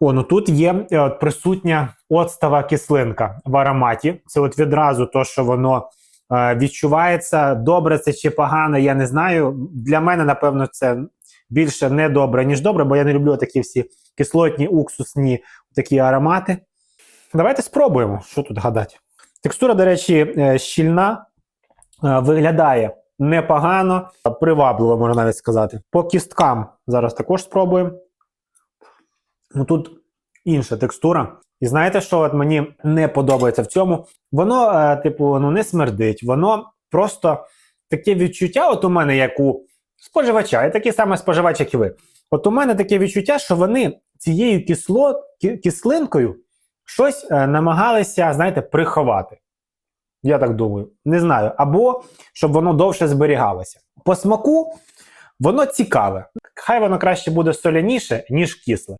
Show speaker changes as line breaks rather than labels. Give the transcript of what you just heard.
О, ну тут є е, от, присутня оцтова кислинка в ароматі. Це от відразу то, що воно е, відчувається. Добре це чи погано, я не знаю. Для мене, напевно, це більше не добре, ніж добре, бо я не люблю такі всі кислотні, уксусні такі аромати. Давайте спробуємо, що тут гадати. Текстура, до речі, е, щільна, е, виглядає непогано, привабливо, можна навіть сказати. По кісткам зараз також спробуємо. Ну тут інша текстура. І знаєте, що от мені не подобається в цьому? Воно, е, типу, ну не смердить, воно просто таке відчуття, от у мене, як у споживача, я такий самий споживач, як і ви. От у мене таке відчуття, що вони цією кисло, кислинкою щось е, намагалися, знаєте, приховати. Я так думаю. Не знаю. Або щоб воно довше зберігалося. По смаку воно цікаве. Хай воно краще буде соляніше, ніж кисле.